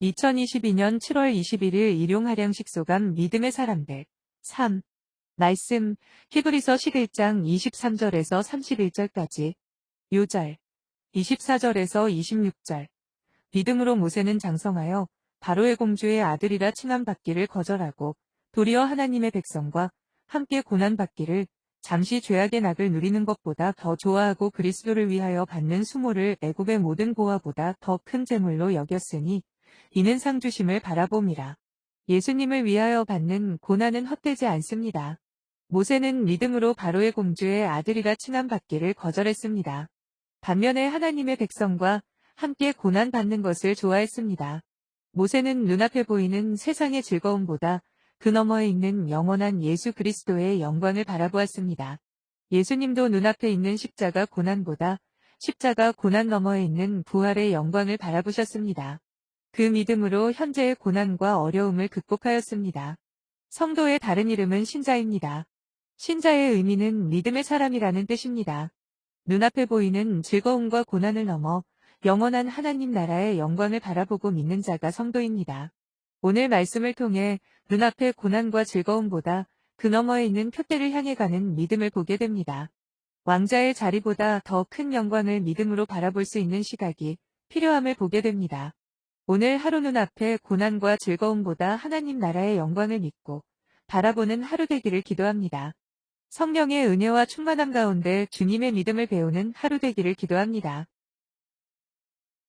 2022년 7월 21일 일용 하량 식소감 믿음의 사람들. 3. 말씀. 히브리서 11장 23절에서 31절까지. 요절. 24절에서 26절. 믿음으로 모세는 장성하여 바로의 공주의 아들이라 칭함받기를 거절하고 도리어 하나님의 백성과 함께 고난받기를 잠시 죄악의 낙을 누리는 것보다 더 좋아하고 그리스도를 위하여 받는 수모를 애굽의 모든 보화보다 더 큰 재물로 여겼으니 이는 상주심을 바라봄이라. 예수님을 위하여 받는 고난은 헛되지 않습니다. 모세는 믿음으로 바로의 공주의 아들이라 칭함받기를 거절했습니다. 반면에 하나님의 백성과 함께 고난받는 것을 좋아했습니다. 모세는 눈앞에 보이는 세상의 즐거움보다 그 너머에 있는 영원한 예수 그리스도의 영광을 바라보았습니다. 예수님도 눈앞에 있는 십자가 고난보다 십자가 고난 너머에 있는 부활의 영광을 바라보셨습니다. 그 믿음으로 현재의 고난과 어려움을 극복하였습니다. 성도의 다른 이름은 신자입니다. 신자의 의미는 믿음의 사람이라는 뜻입니다. 눈앞에 보이는 즐거움과 고난을 넘어 영원한 하나님 나라의 영광을 바라보고 믿는 자가 성도입니다. 오늘 말씀을 통해 눈앞의 고난과 즐거움보다 그 너머에 있는 표대를 향해 가는 믿음을 보게 됩니다. 왕자의 자리보다 더 큰 영광을 믿음으로 바라볼 수 있는 시각이 필요함을 보게 됩니다. 오늘 하루 눈앞에 고난과 즐거움보다 하나님 나라의 영광을 믿고 바라보는 하루 되기를 기도합니다. 성령의 은혜와 충만함 가운데 주님의 믿음을 배우는 하루 되기를 기도합니다.